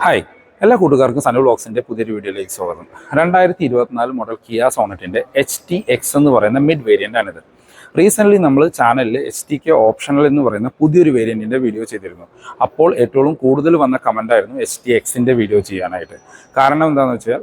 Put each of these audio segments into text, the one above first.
Hi. എല്ലാ കൂട്ടുകാർക്കും സനു ബ്ലോക്സിന്റെ പുതിയൊരു വീഡിയോയിലേക്ക് സ്വാഗതം. രണ്ടായിരത്തി ഇരുപത്തിനാല് മോഡൽ കിയ സോണറ്റിന്റെ എച്ച് ടി എക്സ് എന്ന് പറയുന്ന മിഡ് വേരിയന്റ് ആണിത്. റീസെന്റ്ലി നമ്മൾ ചാനലിൽ എച്ച് ടി കെ ഓപ്ഷണൽ എന്ന് പറയുന്ന പുതിയൊരു വേരിയന്റിന്റെ വീഡിയോ ചെയ്തിരുന്നു. അപ്പോൾ ഏറ്റവും കൂടുതൽ വന്ന കമന്റ് ആയിരുന്നു എച്ച് ടി എക്സിന്റെ വീഡിയോ ചെയ്യാനായിട്ട്. കാരണം എന്താണെന്ന് വെച്ചാൽ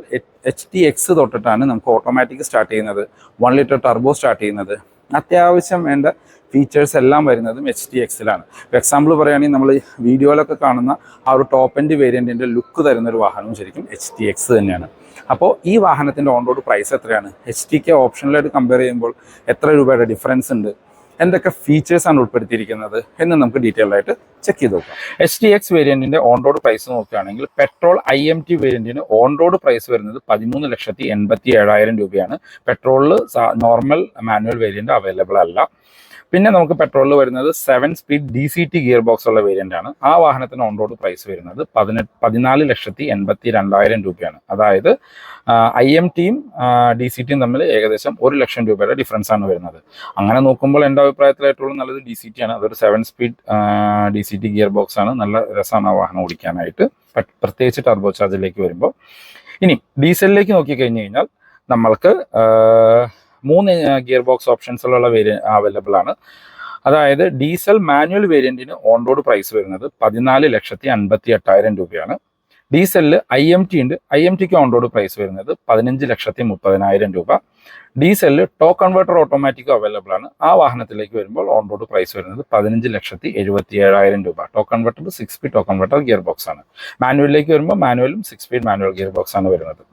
എച്ച് ടി എക്സ് തൊട്ടിട്ടാണ് നമുക്ക് ഓട്ടോമാറ്റിക് സ്റ്റാർട്ട് ചെയ്യുന്നത്. വൺ ലിറ്റർ ടർബോ സ്റ്റാർട്ട് ചെയ്യുന്നത്. അത്യാവശ്യം വേണ്ട ഫീച്ചേഴ്സ് എല്ലാം വരുന്നതും എച്ച് ഡി എക്സിലാണ് ഇപ്പോൾ എക്സാമ്പിൾ പറയുകയാണെങ്കിൽ നമ്മൾ വീഡിയോയിലൊക്കെ കാണുന്ന ആ ഒരു ടോപ്പ് എൻഡ് വേരിയന്റിന്റെ ലുക്ക് തരുന്ന ഒരു വാഹനവും ശരിക്കും എച്ച് ഡി എക്സ് തന്നെയാണ്. അപ്പോൾ ഈ വാഹനത്തിന്റെ ഓൺ റോഡ് പ്രൈസ് എത്രയാണ്? എച്ച് ഡിക്ക് ഓപ്ഷനിലായിട്ട് കമ്പയർ ചെയ്യുമ്പോൾ എത്ര രൂപയുടെ ഡിഫറൻസ് ഉണ്ട്? എന്തൊക്കെ ഫീച്ചേഴ്സാണ് ഉൾപ്പെടുത്തിയിരിക്കുന്നത് എന്ന് നമുക്ക് ഡീറ്റെയിൽ ആയിട്ട് ചെക്ക് ചെയ്ത് നോക്കാം. എച്ച് ടി എക്സ് വേരിയന്റിന്റെ ഓൺ റോഡ് പ്രൈസ് നോക്കുകയാണെങ്കിൽ പെട്രോൾ ഐ എം ടി വേരിയന്റിന് ഓൺ റോഡ് പ്രൈസ് വരുന്നത് പതിമൂന്ന് ലക്ഷത്തി എൺപത്തി ഏഴായിരം രൂപയാണ്. പെട്രോളിൽ നോർമൽ മാനുവൽ വേരിയന്റ് അവൈലബിൾ അല്ല. പിന്നെ നമുക്ക് പെട്രോളിൽ വരുന്നത് seven speed D C T gear box ഉള്ള വേരിയന്റ് ആണ്. ആ വാഹനത്തിന് ഓൺ റോഡ് പ്രൈസ് വരുന്നത് പതിനെട്ട് പതിനാല് ലക്ഷത്തി എൺപത്തി രണ്ടായിരം രൂപയാണ്. അതായത് ഐ എം ടിയും ഡി സി ടിയും തമ്മിൽ ഏകദേശം ഒരു ലക്ഷം രൂപയുടെ ഡിഫറൻസ് ആണ് വരുന്നത്. അങ്ങനെ നോക്കുമ്പോൾ എന്റെ അഭിപ്രായത്തിൽ ഏറ്റവും നല്ലത് ഡി സി ടി ആണ്. അതൊരു seven speed D C T gear box ആണ്. നല്ല രസമാണ് ആ വാഹനം ഓടിക്കാനായിട്ട്. പ്രത്യേകിച്ച് ടർബോ ചാർജിലേക്ക് വരുമ്പോൾ. ഇനി ഡീസലിലേക്ക് നോക്കിക്കഴിഞ്ഞ് കഴിഞ്ഞാൽ നമ്മൾക്ക് മൂന്ന് ഗിയർ ബോക്സ് ഓപ്ഷൻസിലുള്ള വേരിയ അവൈലബിൾ ആണ്. അതായത് ഡീസൽ മാനുവൽ വേരിയന്റിന് ഓൺ റോഡ് പ്രൈസ് വരുന്നത് പതിനാല് ലക്ഷത്തി അൻപത്തി എട്ടായിരം രൂപയാണ്. ഡീസലിൽ ഐ എം ടി ഉണ്ട്. ഐ എം ടിക്ക് ഓൺ റോഡ് പ്രൈസ് വരുന്നത് പതിനഞ്ച് ലക്ഷത്തി മുപ്പതിനായിരം രൂപ. ഡീസലിൽ ടോ കൺവേർട്ടർ ഓട്ടോമാറ്റിക് അവൈലബിൾ ആണ്. ആ വാഹനത്തിലേക്ക് വരുമ്പോൾ ഓൺ റോഡ് പ്രൈസ് വരുന്നത് പതിനഞ്ച് ലക്ഷത്തി എഴുപത്തി ഏഴായിരം രൂപ. To converter six speed to converter gear box ആണ് മാനുവലിലേക്ക് വരുമ്പോൾ മാനുവലും six speed manual gear box ആണ് വരുന്നത്.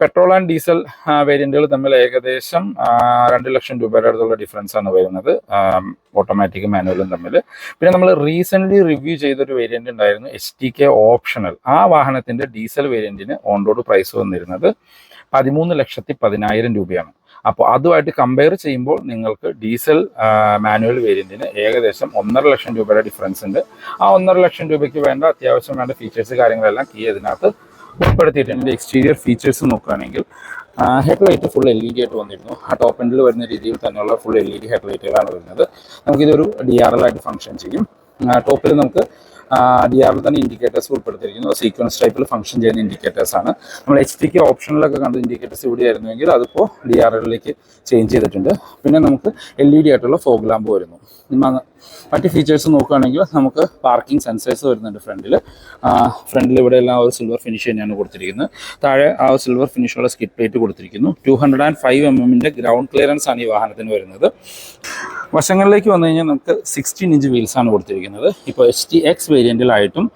പെട്രോൾ ആൻഡ് ഡീസൽ വേരിയന്റുകൾ തമ്മിൽ ഏകദേശം രണ്ട് ലക്ഷം രൂപയുടെ അടുത്തുള്ള ഡിഫറൻസ് ആണ് വരുന്നത്. ഓട്ടോമാറ്റിക്കും മാനുവലും തമ്മിൽ. പിന്നെ നമ്മൾ റീസെന്റ് റിവ്യൂ ചെയ്തൊരു വേരിയന്റ് ഉണ്ടായിരുന്നു എച്ച് ടി കെ ഓപ്ഷണൽ ആ വാഹനത്തിന്റെ ഡീസൽ വേരിയന്റിന് ഓൺ റോഡ് പ്രൈസ് വന്നിരുന്നത് പതിമൂന്ന് ലക്ഷത്തി പതിനായിരം രൂപയാണ്. അപ്പോൾ അതുമായിട്ട് കമ്പയർ ചെയ്യുമ്പോൾ നിങ്ങൾക്ക് ഡീസൽ മാനുവൽ വേരിയന്റിന് ഏകദേശം ഒന്നര ലക്ഷം രൂപയുടെ ഡിഫറൻസ് ഉണ്ട്. ആ ഒന്നര ലക്ഷം രൂപയ്ക്ക് വേണ്ട അത്യാവശ്യം വേണ്ട ഫീച്ചേഴ്സ് കാര്യങ്ങളെല്ലാം കീ ഇതിനകത്ത് ഉൾപ്പെടുത്തിയിട്ടുണ്ട്. എക്സ്റ്റീരിയർ ഫീച്ചേഴ്സ് നോക്കുകയാണെങ്കിൽ headlight full L E D ആയിട്ട് വന്നിരുന്നു. ആ ടോപ്പ് എൻഡിൽ വരുന്ന രീതിയിൽ തന്നെയുള്ള ഫുൾ എൽ ഇ ഡി ഹെഡ്ലൈറ്റുകളാണ് വരുന്നത് നമുക്കിതൊരു ഡി ആർ എൽ ആയിട്ട് ഫംഗ്ഷൻ ചെയ്യും. ടോപ്പിൽ നമുക്ക് ഡി ആറിൽ തന്നെ ഇൻഡിക്കേറ്റേഴ്സ് ഉൾപ്പെടുത്തിയിരിക്കുന്നു. സീക്വൻസ് ടൈപ്പിൽ ഫംഗ്ഷൻ ചെയ്യുന്ന ഇൻഡിക്കേറ്റേഴ്സ് ആണ്. നമ്മൾ എച്ച് ഡിക്ക് ഓപ്ഷനിലൊക്കെ കണ്ട ഇൻഡിക്കേറ്റേഴ്സ് ഇവിടെ ആയിരുന്നുവെങ്കിൽ അതിപ്പോൾ ഡി ആർ എല്ലിലേക്ക് ചേഞ്ച് ചെയ്തിട്ടുണ്ട്. പിന്നെ നമുക്ക് എൽ ഇ ഡി ആയിട്ടുള്ള ഫോഗ് ലാമ്പ് വരുന്നു. മറ്റ് ഫീച്ചേഴ്സ് നോക്കുകയാണെങ്കിൽ നമുക്ക് പാർക്കിംഗ് സെൻസേഴ്സ് വരുന്നുണ്ട് ഫ്രണ്ടിൽ ഫ്രണ്ടിൽ ഇവിടെ എല്ലാം ഒരു സിൽവർ ഫിനിഷ് തന്നെയാണ് കൊടുത്തിരിക്കുന്നത്. താഴെ ആ സിൽവർ ഫിനിഷുള്ള സ്കിറ്റ് പ്ലേറ്റ് കൊടുത്തിരിക്കുന്നു. Two hundred and five M എമ്മിന്റെ ഗ്രൗണ്ട് ക്ലിയറൻസ് ആണ് ഈ വാഹനത്തിന് വരുന്നത്. വശങ്ങളിലേക്ക് വന്നു കഴിഞ്ഞാൽ നമുക്ക് സിക്സ്റ്റീൻ ഇഞ്ച് വീൽസാണ് കൊടുത്തിരിക്കുന്നത്. ഇപ്പോൾ എച്ച് ടി എക്സ് വേരിയന്റിലായിട്ടും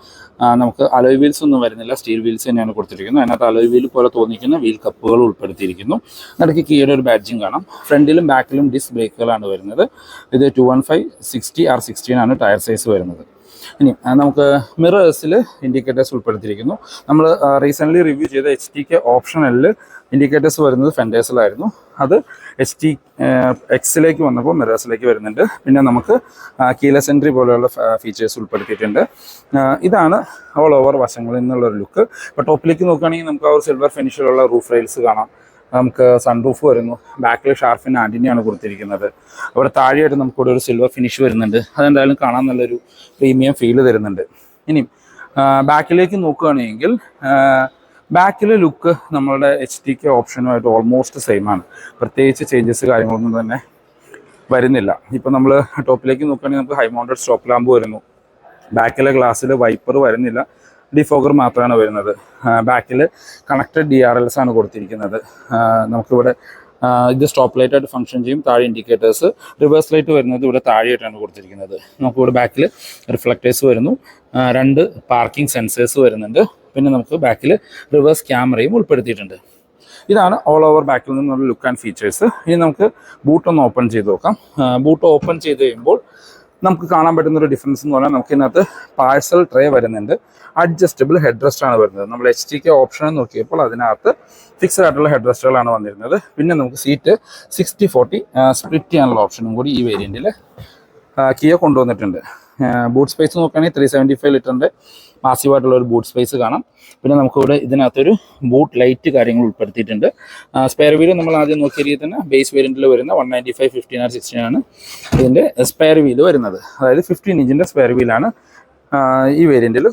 നമുക്ക് അലോയ് വീൽസ് ഒന്നും വരുന്നില്ല. സ്റ്റീൽ വീൽസ് തന്നെയാണ് കൊടുത്തിരിക്കുന്നത്. അതിനകത്ത് അലോയ് വീൽ പോലെ തോന്നിക്കുന്ന വീൽ കപ്പുകൾ ഉൾപ്പെടുത്തിയിരിക്കുന്നു. ഇടയ്ക്ക് കീയുടെ ഒരു ബാഡ്ജിങ് കാണാം. ഫ്രണ്ടിലും ബാക്കിലും ഡിസ്ക് ബ്രേക്കുകളാണ് വരുന്നത്. ഇത് two one five sixty R sixteen ആണ് ടയർ സൈസ് വരുന്നത്. ഇനി നമുക്ക് മിറേഴ്സിൽ ഇൻഡിക്കേറ്റേഴ്സ് ഉൾപ്പെടുത്തിയിരിക്കുന്നു. നമ്മൾ റീസെന്റ്ലി റിവ്യൂ ചെയ്ത എച്ച് ടി കെ ഓപ്ഷനലിൽ ഇൻഡിക്കേറ്റേഴ്സ് വരുന്നത് ഫെൻഡേഴ്സിലായിരുന്നു അത് എച്ച് ടി എക്സിലേക്ക് വന്നപ്പോൾ മെറാസിലേക്ക് വരുന്നുണ്ട്. പിന്നെ നമുക്ക് കീലസ് എൻട്രി പോലെയുള്ള ഫീച്ചേഴ്സ് ഉൾപ്പെടുത്തിയിട്ടുണ്ട്. ഇതാണ് ഓൾ ഓവർ വശങ്ങളിൽ നിന്നുള്ളൊരു ലുക്ക് ഇപ്പോൾ ടോപ്പിലേക്ക് നോക്കുകയാണെങ്കിൽ നമുക്ക് ആ ഒരു സിൽവർ ഫിനിഷിലുള്ള റൂഫ് റെയിൽസ് കാണാം. നമുക്ക് സൺ റൂഫ് വരുന്നു ബാക്കിൽ ഷാർഫിൻ ആന്റിനെയാണ് കൊടുത്തിരിക്കുന്നത്. അവിടെ താഴെയായിട്ട് നമുക്കിവിടെ ഒരു സിൽവർ ഫിനിഷ് വരുന്നുണ്ട്. അതെന്തായാലും കാണാൻ നല്ലൊരു പ്രീമിയം ഫീൽ തരുന്നുണ്ട്. ഇനി ബാക്കിലേക്ക് നോക്കുകയാണെങ്കിൽ ബാക്കിലെ ലുക്ക് നമ്മളുടെ എച്ച് ടി കെ ഓപ്ഷനുമായിട്ട് ഓൾമോസ്റ്റ് സെയിം ആണ്. പ്രത്യേകിച്ച് ചേഞ്ചസ് കാര്യങ്ങളൊന്നും തന്നെ വരുന്നില്ല. ഇപ്പം നമ്മൾ ടോപ്പിലേക്ക് നോക്കുകയാണെങ്കിൽ നമുക്ക് ഹൈ മൗണ്ടഡ് സ്റ്റോപ്പ് ലാമ്പ് വരുന്നു. ബാക്കിലെ ഗ്ലാസ്സിൽ വൈപ്പർ വരുന്നില്ല. ഡിഫോഗർ മാത്രമാണ് വരുന്നത്. ബാക്കിൽ കണക്റ്റഡ് ഡി ആർ എൽസ് ആണ് കൊടുത്തിരിക്കുന്നത്. നമുക്കിവിടെ ഇത് സ്റ്റോപ്പ് ലൈറ്റ് ആയിട്ട് ഫംഗ്ഷൻ ചെയ്യും. താഴെ ഇൻഡിക്കേറ്റേഴ്സ് റിവേഴ്സ് ലൈറ്റ് വരുന്നത് ഇവിടെ താഴെയായിട്ടാണ് കൊടുത്തിരിക്കുന്നത്. നമുക്ക് ഇവിടെ ബാക്കിൽ റിഫ്ലക്റ്റേഴ്സ് വരുന്നു. രണ്ട് പാർക്കിംഗ് സെൻസേഴ്സ് വരുന്നുണ്ട്. പിന്നെ നമുക്ക് ബാക്കിൽ റിവേഴ്സ് ക്യാമറയും ഉൾപ്പെടുത്തിയിട്ടുണ്ട്. ഇതാണ് ഓൾ ഓവർ ബാക്കിൽ നിന്നുള്ള ലുക്ക് ആൻഡ് ഫീച്ചേഴ്സ് ഇനി നമുക്ക് ബൂട്ടൊന്ന് ഓപ്പൺ ചെയ്ത് നോക്കാം. ബൂട്ട് ഓപ്പൺ ചെയ്ത് കഴിയുമ്പോൾ നമുക്ക് കാണാൻ പറ്റുന്ന ഒരു ഡിഫറൻസ് എന്ന് പറഞ്ഞാൽ നമുക്ക് ഇതിനകത്ത് പാഴ്സൽ ട്രേ വരുന്നുണ്ട്. അഡ്ജസ്റ്റബിൾ ഹെഡ് റെസ്റ്റ് ആണ് വരുന്നത്. നമ്മൾ എച്ച് ടി കെ ഓപ്ഷൻ നോക്കിയപ്പോൾ അതിനകത്ത് ഫിക്സഡ് ആയിട്ടുള്ള ഹെഡ് റെസ്റ്റുകളാണ് വന്നിരുന്നത്. പിന്നെ നമുക്ക് സീറ്റ് സിക്സ്റ്റി ഫോർട്ടി സ്പ്ലിറ്റ് ചെയ്യാനുള്ള ഓപ്ഷനും കൂടി ഈ വേരിയന്റിൽ കിയ കൊണ്ടുവന്നിട്ടുണ്ട്. ബൂട്ട് സ്പേസ് നോക്കുകയാണെങ്കിൽ ത്രീ സെവന്റി ഫൈവ് ലിറ്ററിന്റെ മാസീവായിട്ടുള്ള ഒരു ബൂട്ട് സ്പേസ് കാണാം. പിന്നെ നമുക്കിവിടെ ഇതിനകത്തൊരു ബൂട്ട് ലൈറ്റ് കാര്യങ്ങൾ ഉൾപ്പെടുത്തിയിട്ടുണ്ട്. സ്പെയർ വീൽ നമ്മൾ ആദ്യം നോക്കിയ തന്നെ ബേസ് വേരിയന്റിൽ വരുന്ന one ninety five fifteen R sixteen ആണ് ഇതിന്റെ സ്പെയർ വീൽ വരുന്നത്. അതായത് ഫിഫ്റ്റീൻ ഇഞ്ചിന്റെ സ്പെയർ വീലാണ് ഈ വേരിയന്റിൽ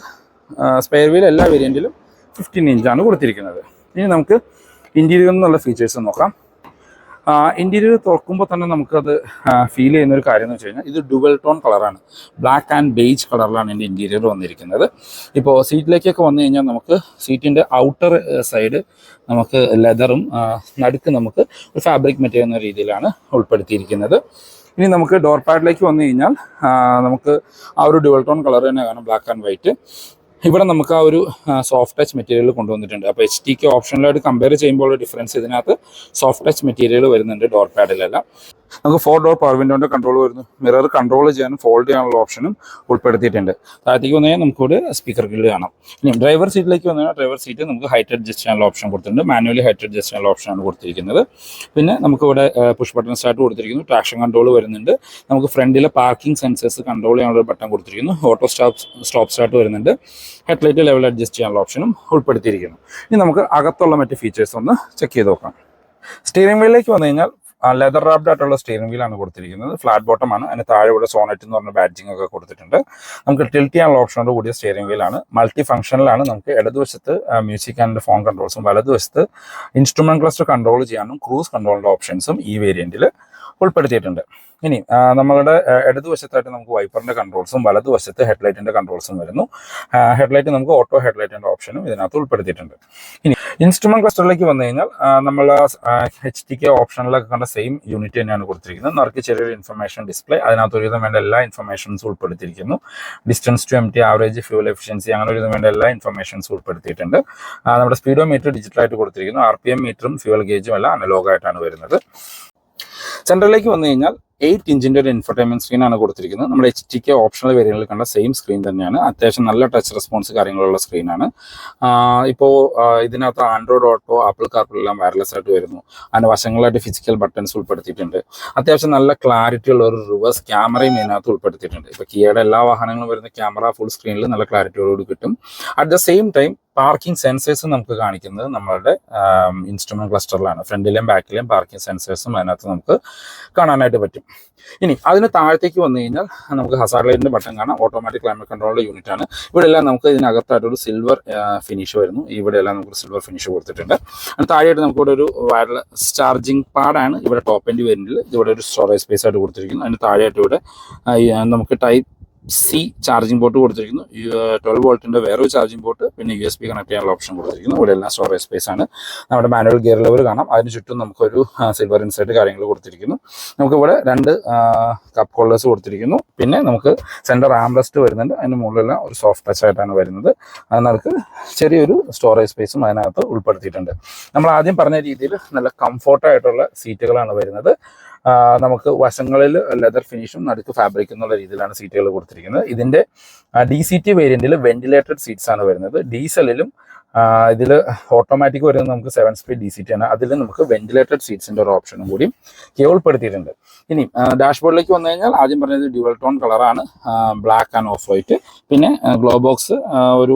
സ്പെയർ വീൽ എല്ലാ വേരിയന്റിലും ഫിഫ്റ്റീൻ ഇഞ്ചാണ് കൊടുത്തിരിക്കുന്നത്. ഇനി നമുക്ക് ഇന്റീരിയറിൽ നിന്നുള്ള ഫീച്ചേഴ്സ് നോക്കാം. ഇന്റീരിയർ തുറക്കുമ്പോൾ തന്നെ നമുക്കത് ഫീൽ ചെയ്യുന്ന ഒരു കാര്യം എന്ന് വെച്ച് കഴിഞ്ഞാൽ ഇത് ഡുവൽ ടോൺ കളറാണ് ബ്ലാക്ക് ആൻഡ് ബേജ് കളറിലാണ് എന്റെ ഇന്റീരിയർ വന്നിരിക്കുന്നത്. ഇപ്പോൾ സീറ്റിലേക്കൊക്കെ വന്നു കഴിഞ്ഞാൽ നമുക്ക് സീറ്റിന്റെ ഔട്ടർ സൈഡ് നമുക്ക് ലെതറും നടുക്ക് നമുക്ക് ഒരു ഫാബ്രിക് മെറ്റീരിയൽ എന്ന രീതിയിലാണ് ഉൾപ്പെടുത്തിയിരിക്കുന്നത്. ഇനി നമുക്ക് ഡോർ പാഡിലേക്ക് വന്നു കഴിഞ്ഞാൽ നമുക്ക് ആ ഒരു ഡുവൽ ടോൺ കളർ തന്നെ കാണാം ബ്ലാക്ക് ആൻഡ് വൈറ്റ് ഇവിടെ നമുക്ക് ആ ഒരു സോഫ്റ്റ് ടച്ച് മെറ്റീരിയൽ കൊണ്ടുവന്നിട്ടുണ്ട്. അപ്പോൾ എച്ച് ടിക്ക് ഓപ്ഷനിലായിട്ട് കമ്പയർ ചെയ്യുമ്പോൾ ഡിഫറൻസ് ഇതിനകത്ത് സോഫ്റ്റ് ടച്ച് മെറ്റീരിയൽ വരുന്നുണ്ട് ഡോർ പാഡിലെല്ലാം നമുക്ക് ഫോർ ഡോർ പവർ വിൻഡോന്റെ കൺട്രോൾ വരുന്നു. മിറർ കൺട്രോൾ ചെയ്യാനും ഫോൾഡ് ചെയ്യാനുള്ള ഓപ്ഷനും ഉൾപ്പെടുത്തിയിട്ടുണ്ട്. താഴത്തേക്ക് വന്നു കഴിഞ്ഞാൽ നമുക്കിവിടെ സ്പീക്കർ ഗ്രില്ല് കാണാം. ഇനി ഡ്രൈവർ സീറ്റിലേക്ക് വന്നു കഴിഞ്ഞാൽ ഡ്രൈവർ സീറ്റ് നമുക്ക് ഹൈറ്റ് അഡ്ജസ്റ്റ് ചെയ്യാനുള്ള ഓപ്ഷൻ കൊടുത്തിട്ടുണ്ട്. മാനുവലി ഹൈറ്റ് അഡ്ജസ്റ്റ് ചെയ്യാനുള്ള ഓപ്ഷനാണ് കൊടുത്തിരിക്കുന്നത്. പിന്നെ നമുക്കിവിടെ പുഷ് ബട്ടൺ സ്റ്റാർട്ട് കൊടുത്തിരിക്കുന്നു. ട്രാക്ഷൻ കൺട്രോൾ വരുന്നുണ്ട്. നമുക്ക് ഫ്രണ്ടിലെ പാർക്കിംഗ് സെൻസേഴ്സ് കൺട്രോൾ ചെയ്യാനുള്ള ബട്ടൺ കൊടുത്തിരിക്കുന്നു. ഓട്ടോ സ്റ്റോപ്പ് സ്റ്റോപ്പ് സ്റ്റാർട്ട് വരുന്നുണ്ട്. ഹെഡ്ലൈറ്റ് ലെവൽ അഡ്ജസ്റ്റ് ചെയ്യാനുള്ള ഓപ്ഷനും ഉൾപ്പെടുത്തിയിരിക്കുന്നു. ഇനി നമുക്ക് അകത്തുള്ള മറ്റ് ഫീച്ചേഴ്സ് ഒന്ന് ചെക്ക് ചെയ്ത് നോക്കാം. സ്റ്റിയറിംഗ് വീലിലേക്ക് വന്നു കഴിഞ്ഞാൽ ലെതർ റാബ്ഡ് ആയിട്ടുള്ള സ്റ്റിയറിംഗ് വീലാണ് കൊടുത്തിരിക്കുന്നത്. ഫ്ലാറ്റ് ബോട്ടം ആണ്. അതിന് താഴെ ഇവിടെ സോണറ്റ് എന്ന് പറഞ്ഞ ബാഡ്ജിങ് ഒക്കെ കൊടുത്തിട്ടുണ്ട്. നമുക്ക് ടിൽറ്റ് ചെയ്യാനുള്ള ഓപ്ഷനോട് കൂടിയ സ്റ്റിയറിംഗ് വീലാണ് മൾട്ടി ഫംഗ്ഷനിലാണ് നമുക്ക് ഇടതുവശത്ത് മ്യൂസിക് ആൻഡ് ഫോൺ കൺട്രോൾസും വലതുവശത്ത് ഇൻസ്ട്രുമെന്റ് ക്ലസ്റ്റർ കൺട്രോൾ ചെയ്യാനും ക്രൂസ് കൺട്രോളിന്റെ ഓപ്ഷൻസും ഈ വേരിയന്റിൽ ഉൾപ്പെടുത്തിയിട്ടുണ്ട്. ഇനി നമ്മളുടെ ഇടതുവശത്തായിട്ട് നമുക്ക് വൈപ്പറിന്റെ കൺട്രോൾസും വലതുവശത്ത് ഹെഡ്ലൈറ്റിന്റെ കൺട്രോൾസും വരുന്നു. ഹെഡ്ലൈറ്റ് നമുക്ക് ഓട്ടോ ഹെഡ്ലൈറ്റിന്റെ ഓപ്ഷനും ഇതിനകത്ത് ഉൾപ്പെടുത്തിയിട്ടുണ്ട്. ഇനി ഇൻസ്ട്രുമെന്റ് ക്ലസ്റ്ററിലേക്ക് വന്നു കഴിഞ്ഞാൽ നമ്മൾ എച്ച് ടി കെ ഓപ്ഷനിലൊക്കെ കണ്ട സെയിം യൂണിറ്റ് തന്നെയാണ് കൊടുത്തിരിക്കുന്നത്. നറുക്ക് ചെറിയൊരു ഇൻഫർമേഷൻ ഡിസ്പ്ലേ അതിനകത്ത് ഒരുവിധം വേണ്ട എല്ലാ ഇൻഫർമേഷൻസും ഉൾപ്പെടുത്തിയിരിക്കുന്നു. Distance to empty average fuel efficiency അങ്ങനെ ഒരുവിധം വേണ്ട എല്ലാ ഇൻഫർമേഷൻസും ഉൾപ്പെടുത്തിയിട്ടുണ്ട്. നമ്മുടെ സ്പീഡോ മീറ്റർ ഡിജിറ്റലായിട്ട് കൊടുത്തിരിക്കുന്നു. ആർ പി എം മീറ്ററും ഫ്യൂൽ ഗേജും എല്ലാം അനലോഗായിട്ടാണ് വരുന്നത്. സെന്ററിലേക്ക് വന്നു കഴിഞ്ഞാൽ എയ്റ്റ് ഇഞ്ചിന്റെ ഒരു ഇൻഫർടൈൻമെന്റ് സ്ക്രീനാണ് കൊടുത്തിരിക്കുന്നത്. നമ്മുടെ എച്ച് ടി കെ ഓപ്ഷണൽ വേരിയന്റിൽ കണ്ട സെയിം സ്ക്രീൻ തന്നെയാണ്. അത്യാവശ്യം നല്ല ടച്ച് റെസ്പോൺസ് കാര്യങ്ങളുള്ള സ്ക്രീനാണ് ഇപ്പോൾ ഇതിനകത്ത് ആൻഡ്രോയിഡ് ഓട്ടോ ആപ്പിൾ കാർപ്പിൾ എല്ലാം വയർലെസ് ആയിട്ട് വരുന്നു. അതിന് വശങ്ങളായിട്ട് ഫിസിക്കൽ ബട്ടൺസ് ഉൾപ്പെടുത്തിയിട്ടുണ്ട്. അത്യാവശ്യം നല്ല ക്ലാരിറ്റി ഉള്ള ഒരു റിവേഴ്സ് ക്യാമറയും ഇതിനകത്ത് ഉൾപ്പെടുത്തിയിട്ടുണ്ട്. ഇപ്പോൾ കിയയുടെ എല്ലാ വാഹനങ്ങളും വരുന്ന ക്യാമറ ഫുൾ സ്ക്രീനിൽ നല്ല ക്ലാരിറ്റിയോടുകൂടി കിട്ടും. At the same time parking sensors നമുക്ക് കാണിക്കുന്നത് നമ്മളുടെ ഇൻസ്ട്രുമെന്റ് ക്ലസ്റ്ററിലാണ്. ഫ്രണ്ടിലെയും ബാക്കിലെയും പാർക്കിംഗ് സെൻസേഴ്സും അതിനകത്ത് നമുക്ക് കാണാനായിട്ട് പറ്റും. ഇനി അതിന് താഴത്തേക്ക് വന്നു കഴിഞ്ഞാൽ നമുക്ക് ഹസാർ ലൈറ്റിന്റെ ബട്ടൺ കാണാം. ഓട്ടോമാറ്റിക് ക്ലൈമറ്റ് കൺട്രോളിന്റെ യൂണിറ്റ് ആണ്. ഇവിടെ എല്ലാം നമുക്ക് ഇതിനകത്തായിട്ടൊരു സിൽവർ ഫിനിഷ് വരുന്നു. ഇവിടെ എല്ലാം നമുക്ക് സിൽവർ ഫിനിഷ് കൊടുത്തിട്ടുണ്ട്. താഴെയായിട്ട് നമുക്ക് ഇവിടെ ഒരു വയർലെസ് ചാർജിങ് പാഡാണ് ഇവിടെ ടോപ്പ് എൻഡ് വരുന്നത് ഇവിടെ ഒരു സ്റ്റോറേജ് സ്പേസ് ആയിട്ട് കൊടുത്തിരിക്കുന്നു. അതിന് താഴെയായിട്ട് ഇവിടെ നമുക്ക് ടൈപ്പ് സി ചാർജിംഗ് പോർട്ട് കൊടുത്തിരിക്കുന്നു. ട്വൽവ് വോൾട്ടിന്റെ വേറൊരു ചാർജിംഗ് പോർട്ട് പിന്നെ യു എസ് ബി കണക്ട് ചെയ്യാനുള്ള ഓപ്ഷൻ കൊടുത്തിരിക്കുന്നു. ഇവിടെ എല്ലാം സ്റ്റോറേജ് സ്പേസ് ആണ്. നമ്മുടെ മാനുവൽ ഗിയർ ലെവൽ കാണാം. അതിന് ചുറ്റും നമുക്കൊരു സിൽവർ ഇൻസൈറ്റ് കാര്യങ്ങൾ കൊടുത്തിരിക്കുന്നു. നമുക്ക് ഇവിടെ രണ്ട് കപ്പ് ഹോൾഡേഴ്സ് കൊടുത്തിരിക്കുന്നു. പിന്നെ നമുക്ക് സെന്റർ ആംറസ്റ്റ് വരുന്നുണ്ട്. അതിന് മുകളിലെല്ലാം ഒരു സോഫ്റ്റ് ടച്ച് ആയിട്ടാണ് വരുന്നത്. അതിനകത്ത് ചെറിയൊരു സ്റ്റോറേജ് സ്പേസും അതിനകത്ത് ഉൾപ്പെടുത്തിയിട്ടുണ്ട്. നമ്മൾ ആദ്യം പറഞ്ഞ രീതിയിൽ നല്ല കംഫോർട്ടായിട്ടുള്ള സീറ്റുകളാണ് വരുന്നത്. നമുക്ക് വശങ്ങളിൽ ലെതർ ഫിനിഷും നടുക്ക് ഫാബ്രിക് എന്നുള്ള രീതിയിലാണ് സീറ്റുകൾ കൊടുത്തിരിക്കുന്നത്. ഇതിന്റെ ഡി സി ടി വേരിയന്റിൽ വെന്റിലേറ്റഡ് സീറ്റ്സ് ആണ് വരുന്നത്. ഡീസലിലും ഇതിൽ ഓട്ടോമാറ്റിക് വരുന്നത് നമുക്ക് seven speed D C T ആണ്. അതിൽ നമുക്ക് വെന്റിലേറ്റഡ് സീറ്റ്സിന്റെ ഒരു ഓപ്ഷനും കൂടി കേൾപ്പെടുത്തിയിട്ടുണ്ട്. ഇനി ഡാഷ്ബോർഡിലേക്ക് വന്നു കഴിഞ്ഞാൽ ആദ്യം പറഞ്ഞത് ഡ്യുവൽ ടോൺ കളറാണ് ബ്ലാക്ക് ആൻഡ് ഓഫ് വൈറ്റ് പിന്നെ ഗ്ലോ ബോക്സ് ഒരു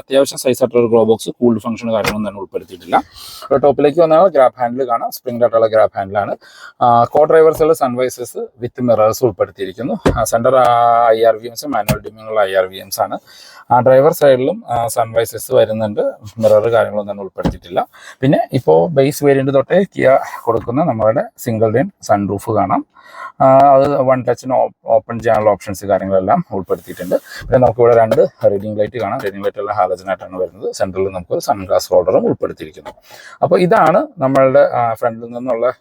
അത്യാവശ്യം സൈസ് ആയിട്ടുള്ള ഒരു ഗ്ലോ ബോക്സ് കൂൾഡ് ഫംഗ്ഷൻ കാര്യങ്ങളൊന്നും തന്നെ ഉൾപ്പെടുത്തിയിട്ടില്ല. ടോപ്പിലേക്ക് വന്നാൽ ഗ്രാബ് ഹാൻഡിൽ കാണാം. സ്പ്രിംഗ് ആയിട്ടുള്ള ഗ്രാബ് ഹാൻഡിലാണ് കോ ഡ്രൈവേഴ്സുള്ള സൺവൈസസ് വിത്ത് മിറേഴ്സ് ഉൾപ്പെടുത്തിയിരിക്കുന്നു. Centre I R V Ms manual ഡിമ്മിങ്ങുള്ള I R V Ms ആണ്. ഡ്രൈവർ സൈഡിലും സൺവൈസസ് വരുന്നുണ്ട്. മിറർ കാര്യങ്ങളൊന്നും തന്നെ ഉൾപ്പെടുത്തിയിട്ടില്ല. പിന്നെ ഇപ്പോൾ ബേസ് വേരിയന്റ് തൊട്ടേ കിയ കൊടുക്കുന്ന നമ്മളുടെ സിംഗിൾ ഡേൻ സൺറൂഫ് കാണാം. അത് വൺ ടച്ചിന് ഓപ്പൺ ചെയ്യാനുള്ള ഓപ്ഷൻസ് കാര്യങ്ങളെല്ലാം ഉൾപ്പെടുത്തിയിട്ടുണ്ട്. പിന്നെ നമുക്ക് ഇവിടെ രണ്ട് റീഡിംഗ് ലൈറ്റ് കാണാം. റീഡിംഗ് ലൈറ്റ് എല്ലാം ഹാലജനായിട്ടാണ് വരുന്നത്. സെൻട്രലിൽ നമുക്ക് സൺഗ്ലാസ് ഹോൾഡറും ഉൾപ്പെടുത്തിയിരിക്കുന്നു. അപ്പോൾ ഇതാണ് നമ്മളുടെ ഫ്രണ്ടിൽ നിന്നുള്ള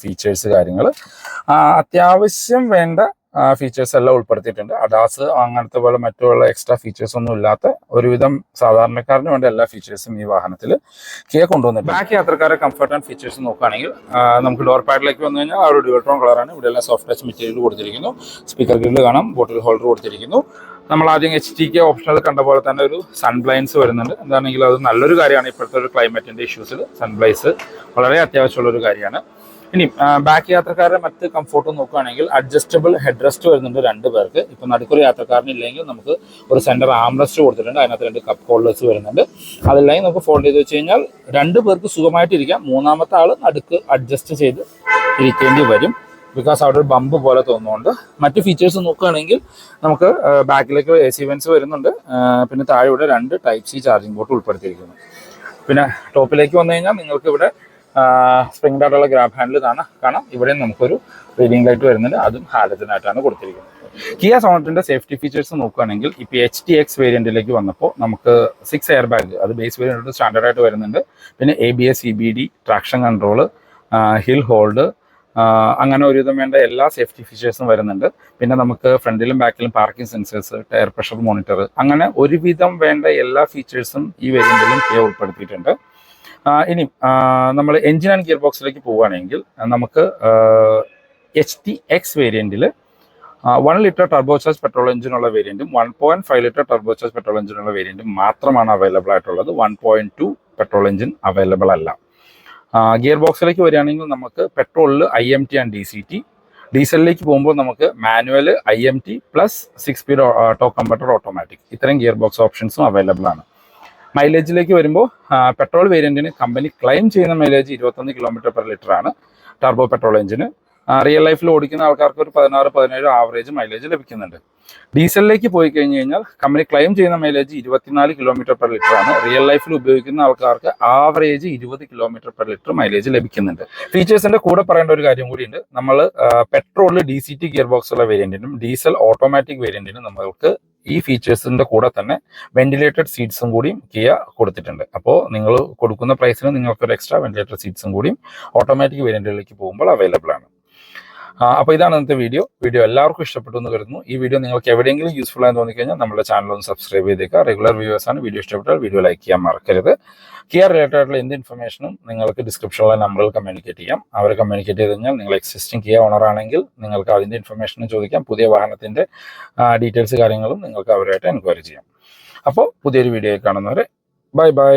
ഫീച്ചേഴ്സ് കാര്യങ്ങൾ അത്യാവശ്യം വേണ്ട ഫീച്ചേഴ്സ് എല്ലാം ഉൾപ്പെടുത്തിയിട്ടുണ്ട്. അഡാസ് അങ്ങനത്തെ പോലെ മറ്റുള്ള എക്സ്ട്രാ ഫീച്ചേഴ്സ് ഒന്നും ഇല്ലാത്ത ഒരുവിധം സാധാരണക്കാരന് വേണ്ട എല്ലാ ഫീച്ചേഴ്സും ഈ വാഹനത്തിൽ കിയ കൊണ്ടുവന്നിട്ടുണ്ട്. ബാക്കി യാത്രക്കാരെ കംഫർട്ട് ആൻഡ് ഫീച്ചേഴ്സ് നോക്കുകയാണെങ്കിൽ നമുക്ക് ഡോർ പാഡിലേക്ക് വന്നു കഴിഞ്ഞാൽ ആ ഒരു ഡ്യുവൽട്രോൺ കളറാണ് ഇവിടെ എല്ലാം സോഫ്റ്റ് ടച്ച് മെറ്റീരിയൽ കൊടുത്തിരിക്കുന്നു. സ്പീക്കർ ഗ്രില്ല് കാണാം. ബോട്ടിൽ ഹോൾഡർ കൊടുത്തിരിക്കുന്നു. നമ്മൾ ആദ്യം എച്ച് ടി കെ ഓപ്ഷനിൽ കണ്ട പോലെ തന്നെ ഒരു സൺബ്ലൈൻസ് വരുന്നുണ്ട്. എന്താണെങ്കിലും അത് നല്ലൊരു കാര്യമാണ്. ഇപ്പോഴത്തെ ഒരു ക്ലൈമറ്റിന്റെ ഇഷ്യൂസിൽ സൺബ്ലൈസ് വളരെ അത്യാവശ്യമുള്ള ഒരു കാര്യമാണ്. ഇനി ബാക്ക് യാത്രക്കാരുടെ മറ്റ് കംഫോർട്ട് നോക്കുകയാണെങ്കിൽ അഡ്ജസ്റ്റബിൾ ഹെഡ് റെസ്റ്റ് വരുന്നുണ്ട് രണ്ട് പേർക്ക്. ഇപ്പം നടുക്കൊരു യാത്രക്കാരനില്ലെങ്കിൽ നമുക്ക് ഒരു സെന്റർ ആംറസ്റ്റ് കൊടുത്തിട്ടുണ്ട്. അതിനകത്ത് രണ്ട് കപ്പ് ഹോൾഡേഴ്സ് വരുന്നുണ്ട്. അതില്ലെങ്കിൽ നമുക്ക് ഫോൾഡ് ചെയ്ത് വെച്ച് കഴിഞ്ഞാൽ രണ്ട് പേർക്ക് സുഖമായിട്ടിരിക്കാം. മൂന്നാമത്തെ ആൾ നടുക്ക് അഡ്ജസ്റ്റ് ചെയ്ത് ഇരിക്കേണ്ടി വരും. ബിക്കോസ് അവിടെ ഒരു ബമ്പ് പോലെ തോന്നുന്നുണ്ട്. മറ്റ് ഫീച്ചേഴ്സ് നോക്കുകയാണെങ്കിൽ നമുക്ക് ബാക്കിലേക്ക് എ സി വെൻസ് വരുന്നുണ്ട്. പിന്നെ താഴെ ഇവിടെ രണ്ട് ടൈപ്പ് സി ചാർജിംഗ് ബോട്ട് ഉൾപ്പെടുത്തിയിരിക്കുന്നു. പിന്നെ ടോപ്പിലേക്ക് വന്നു കഴിഞ്ഞാൽ നിങ്ങൾക്ക് ഇവിടെ സ്പ്രിംഗ് ഡോട്ടുള്ള ഗ്രാബ് ഹാൻഡിൽ കാണാം കാണാം ഇവിടെ നമുക്കൊരു റീഡിംഗ് ലൈറ്റ് വരുന്നുണ്ട്. അതും ഹാലജനായിട്ടാണ് കൊടുത്തിരിക്കുന്നത്. കിയ സോണറ്റിന്റെ സേഫ്റ്റി ഫീച്ചേഴ്സ് നോക്കുകയാണെങ്കിൽ ഇപ്പോൾ എച്ച് ടി എക്സ് വേരിയന്റിലേക്ക് വന്നപ്പോൾ നമുക്ക് സിക്സ് എയർ ബാഗ് അത് ബേസ് വേരിയന്റ് സ്റ്റാൻഡേർഡ് ആയിട്ട് വരുന്നുണ്ട്. പിന്നെ A B S E B D traction control hill hold അങ്ങനെ ഒരുവിധം വേണ്ട എല്ലാ സേഫ്റ്റി ഫീച്ചേഴ്സും വരുന്നുണ്ട്. പിന്നെ നമുക്ക് ഫ്രണ്ടിലും ബാക്കിലും parking sensors tyre pressure monitor അങ്ങനെ ഒരുവിധം വേണ്ട എല്ലാ ഫീച്ചേഴ്സും ഈ വേരിയന്റിലും കിയ ഉൾപ്പെടുത്തിയിട്ടുണ്ട്. ഇനി നമ്മൾ എഞ്ചിൻ ആൻഡ് ഗിയർ ബോക്സിലേക്ക് പോവുകയാണെങ്കിൽ നമുക്ക് എച്ച് ടി എക്സ് വേരിയന്റിൽ വൺ ലിറ്റർ ടർബോചാർജ് പെട്രോൾ എഞ്ചിനുള്ള വേരിയന്റും one point five litre turbocharge petrol എഞ്ചിനുള്ള വേരിയന്റും മാത്രമാണ് അവൈലബിൾ ആയിട്ടുള്ളത്. One point two petrol engine available അല്ല. ഗിയർ ബോക്സിലേക്ക് വരികയാണെങ്കിൽ നമുക്ക് പെട്രോളിൽ I M T and D C T ഡീസലിലേക്ക് പോകുമ്പോൾ നമുക്ക് manual I M T plus six speed top converter automatic ഇത്രയും ഗിയർ ബോക്സ് ഓപ്ഷൻസും അവൈലബിൾ ആണ്. മൈലേജിലേക്ക് വരുമ്പോൾ പെട്രോൾ വേരിയന്റിന് കമ്പനി ക്ലെയിം ചെയ്യുന്ന മൈലേജ് ഇരുപത്തൊന്ന് കിലോമീറ്റർ പെർ ലിറ്റർ ആണ് ടർബോ പെട്രോൾ എഞ്ചിന്. റിയൽ ലൈഫിൽ ഓടിക്കുന്ന ആൾക്കാർക്ക് ഒരു പതിനാറ് പതിനേഴ് ആവറേജ് മൈലേജ് ലഭിക്കുന്നുണ്ട്. ഡീസലിലേക്ക് പോയി കഴിഞ്ഞ് കഴിഞ്ഞാൽ കമ്പനി ക്ലെയിം ചെയ്യുന്ന മൈലേജ് ഇരുപത്തിനാല് കിലോമീറ്റർ പെർ ലിറ്റർ ആണ്. റിയൽ ലൈഫിൽ ഉപയോഗിക്കുന്ന ആൾക്കാർക്ക് ആവറേജ് ഇരുപത് കിലോമീറ്റർ പെർ ലിറ്റർ മൈലേജ് ലഭിക്കുന്നുണ്ട്. ഫീച്ചേഴ്സിന്റെ കൂടെ പറയേണ്ട ഒരു കാര്യം കൂടിയുണ്ട് നമ്മൾ പെട്രോളിൽ D C T gear box ഉള്ള വേരിയന്റിനും ഡീസൽ ഓട്ടോമാറ്റിക് വേരിയന്റിനും നമ്മൾക്ക് ഈ ഫീച്ചേഴ്സിന്റെ കൂടെ തന്നെ വെന്റിലേറ്റഡ് സീറ്റ്സും കൂടിയും കിയ കൊടുത്തിട്ടുണ്ട്. അപ്പോൾ നിങ്ങൾ കൊടുക്കുന്ന പ്രൈസിന് നിങ്ങൾക്ക് ഒരു എക്സ്ട്രാ വെന്റിലേറ്റഡ് സീറ്റ്സും കൂടിയും ഓട്ടോമാറ്റിക് വേരിയന്റുകളിലേക്ക് പോകുമ്പോൾ അവൈലബിൾ ആണ്. അപ്പോൾ ഇതാണ് ഇന്നത്തെ വീഡിയോ. വീഡിയോ എല്ലാവർക്കും ഇഷ്ടപ്പെട്ടു എന്ന് കരുതുന്നു. ഈ വീഡിയോ നിങ്ങൾക്ക് എവിടെയെങ്കിലും യൂസ്ഫുൾ ആയെന്ന് തോന്നിക്കഴിഞ്ഞാൽ നമ്മുടെ ചാനൽ ഒന്ന് സബ്സ്ക്രൈബ് ചെയ്തേക്കുക. റെഗുലർ വ്യൂവേഴ്സ് ആണ്. വീഡിയോ ഇഷ്ടപ്പെട്ടാൽ വീഡിയോ ലൈക്ക് ചെയ്യാൻ മറക്കരുത്. കെയർ റിലേറ്റഡ് ആയിട്ടുള്ള എന്ത് ഇൻഫർമേഷനും നിങ്ങൾക്ക് ഡിസ്ക്രിപ്ഷനിലെ നമ്പറിൽ കമ്മ്യൂണിക്കേറ്റ് ചെയ്യാം. അവർ കമ്മ്യൂണിക്കേറ്റ് ചെയ്ത് കഴിഞ്ഞാൽ നിങ്ങൾ എക്സിസ്റ്റിംഗ് കിയ ഓണർ ആണെങ്കിൽ നിങ്ങൾക്ക് അതിന്റെ ഇൻഫർമേഷനും ചോദിക്കാം. പുതിയ വാഹനത്തിന്റെ ഡീറ്റെയിൽസ് കാര്യങ്ങളും നിങ്ങൾക്ക് അവരുമായിട്ട് എൻക്വയറി ചെയ്യാം. അപ്പോൾ പുതിയൊരു വീഡിയോ കാണുന്നവരെ ബൈ ബൈ